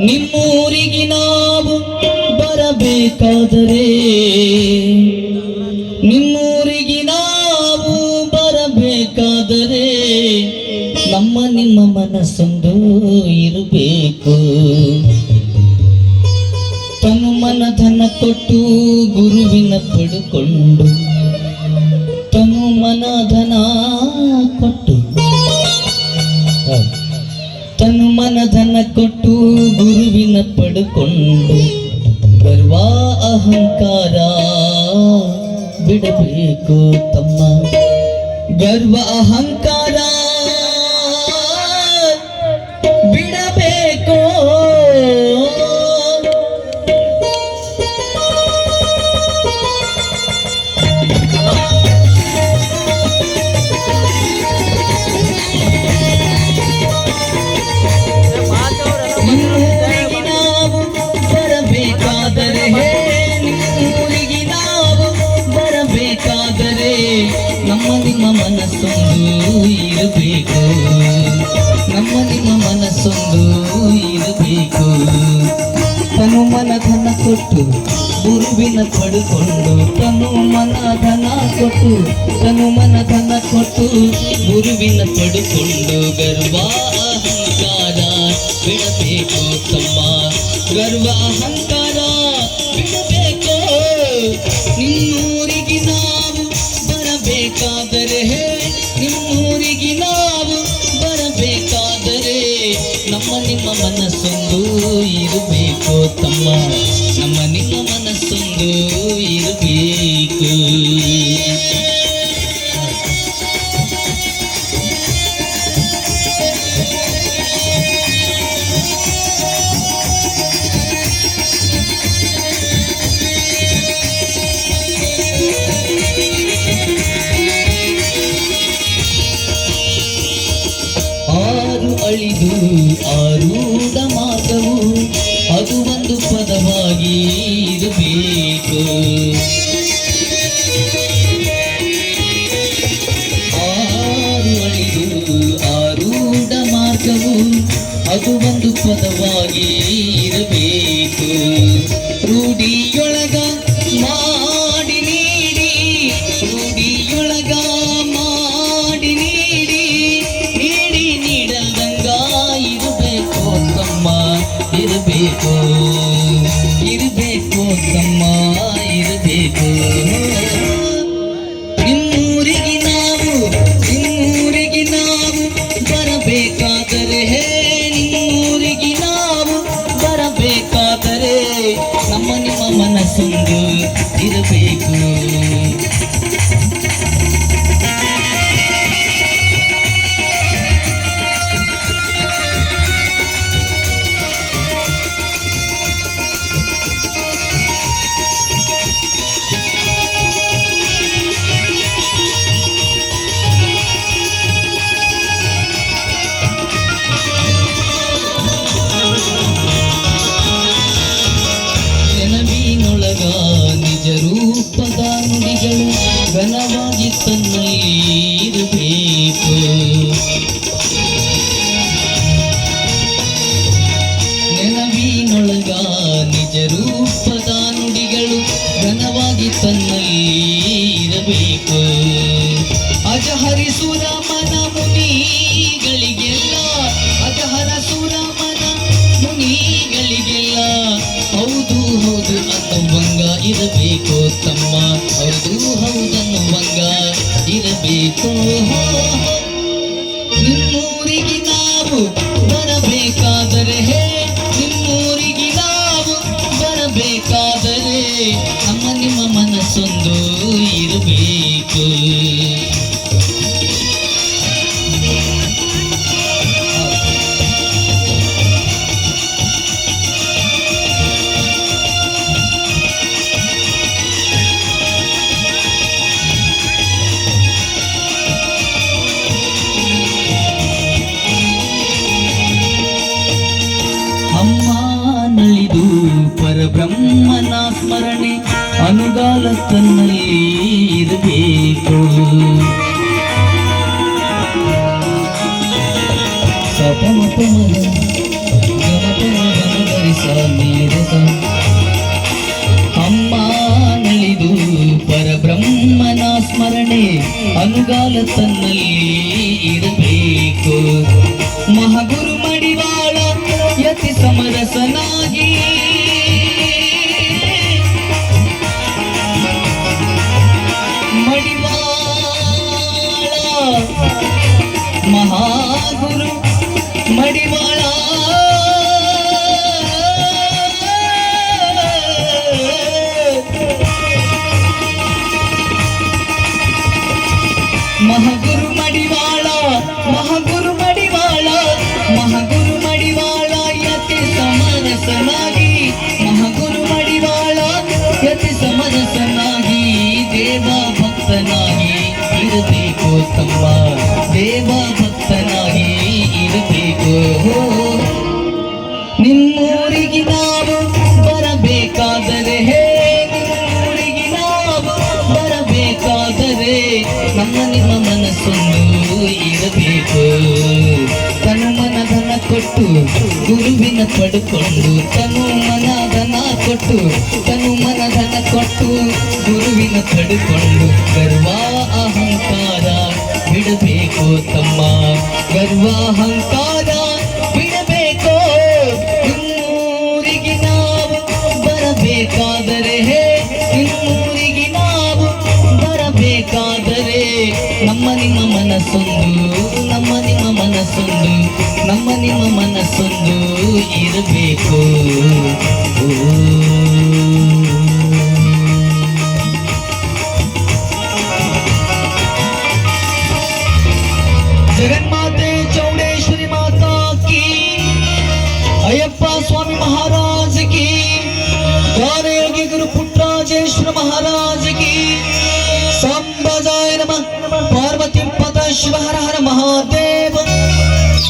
ನಿಮ್ಮೂರಿಗೆ ನಾವು ಬರಬೇಕಾದರೆ, ನಿಮ್ಮೂರಿಗೆ ನಾವು ಬರಬೇಕಾದರೆ, ನಮ್ಮ ನಿಮ್ಮ ಮನಸ್ಸೊಂದು ಇರಬೇಕು. ತನು ಮನ ಧನ ಕೊಟ್ಟು ಗುರುವಿನ ಪಡ್ಕೊಂಡು ತನು ಮನ ಧನ ಕೊಟ್ಟು. ತನು ಮನ ಧನ ಕೊಟ್ಟು ಗುರುವಿನ ಪಡ್ಕೊಂಡು ಗರ್ವ ಅಹಂಕಾರ ಬಿಡಬೇಕು ತಮ್ಮ. ಗರ್ವ ಅಹಂಕಾರ ಮನಸ್ಸೊಂದು ಇರಬೇಕು. ನಮ್ಮ ನಿಮ್ಮ ಮನಸ್ಸೊಂದು ಇರಬೇಕು. ತನು ಮನ ಧನ ಕೊಟ್ಟು, ಗುರುವಿನ ಪಡ್ಕೊಂಡು, ತನು ಮನ ಧನ ಕೊಟ್ಟು, ತನು ಮನ ಧನ ಕೊಟ್ಟು, ಗುರುವಿನ ಪಡ್ಕೊಂಡು ಗರ್ವ ಅಹಂಕಾರ ಬಿಡಬೇಕು ತಮ್ಮ. ಗರ್ವ ಅಹಂಕಾರ ಬಿಡಬೇಕು. ನಿಮ್ಮೂರಿಗೆ ಇರಬೇಕು ಇರಬೇಕು ಆರು ಅಳಿದು ಆರೂಢ ಮಾರ್ಗವು ಅದು ಒಂದು ಪದವಾಗಿ ಮನಸ್ಸೊಂದು ಇರಬೇಕು ನಿಜ ರೂಪದ ನುಡಿಗಳು ಘನವಾಗಿ ತನ್ನಲ್ಲಿ ಇರಬೇಕು ಅಜಹರಿಸುರ ಮನ ಮುನಿಗಳಿಗೆಲ್ಲ, ಅಜಹರಸುರ ಮನ ಮುನಿಗಳಿಗೆಲ್ಲ, ಹೌದು ಹೌದು ಅನ್ನುವಂಗ ಇರಬೇಕು ತಮ್ಮ. ಹೌದು ಹೌದನ್ನುವಂಗ ಇರಬೇಕು. ನಿಮ್ಮೂರಿಗೆ അനുകാലത്തന്നല്ലേ ಮಹಾಗುರು ಮಡಿವಾಳ ಮಹಾಗುರು ಮಡಿವಾಳ ಮಹಾಗುರು ಮಡಿವಾಳ, ಯತಿ ಸಮರಸನಾಗಿ. ಮಹಾಗುರು ಮಡಿವಾಳ, ಯತಿ ಸಮರಸನಾಗಿ, ದೇವ ಭಕ್ತನಾಗಿ ಇರಬೇಕು ತಮ್ಮ. ದೇವ ಭಕ್ತನಾಗಿ ಇರಬೇಕು. ನಿಮ್ಮೂರಿಗೆ ನಾವು ತನು ಮನ ಧನ ಕೊಟ್ಟು, ಗುರುವಿನ ಪಡ್ಕೊಂಡು ತನು ಮನ ಧನ ಕೊಟ್ಟು ತನು ಮನ ಧನ ಕೊಟ್ಟು, ಗುರುವಿನ ಪಡ್ಕೊಂಡು ಗರ್ವ ಅಹಂಕಾರ, ಬಿಡಬೇಕು ತಮ್ಮ ಗರ್ವ ಅಹಂಕಾರ देखो जगन माते चौड़ेश्वरी माता की अयप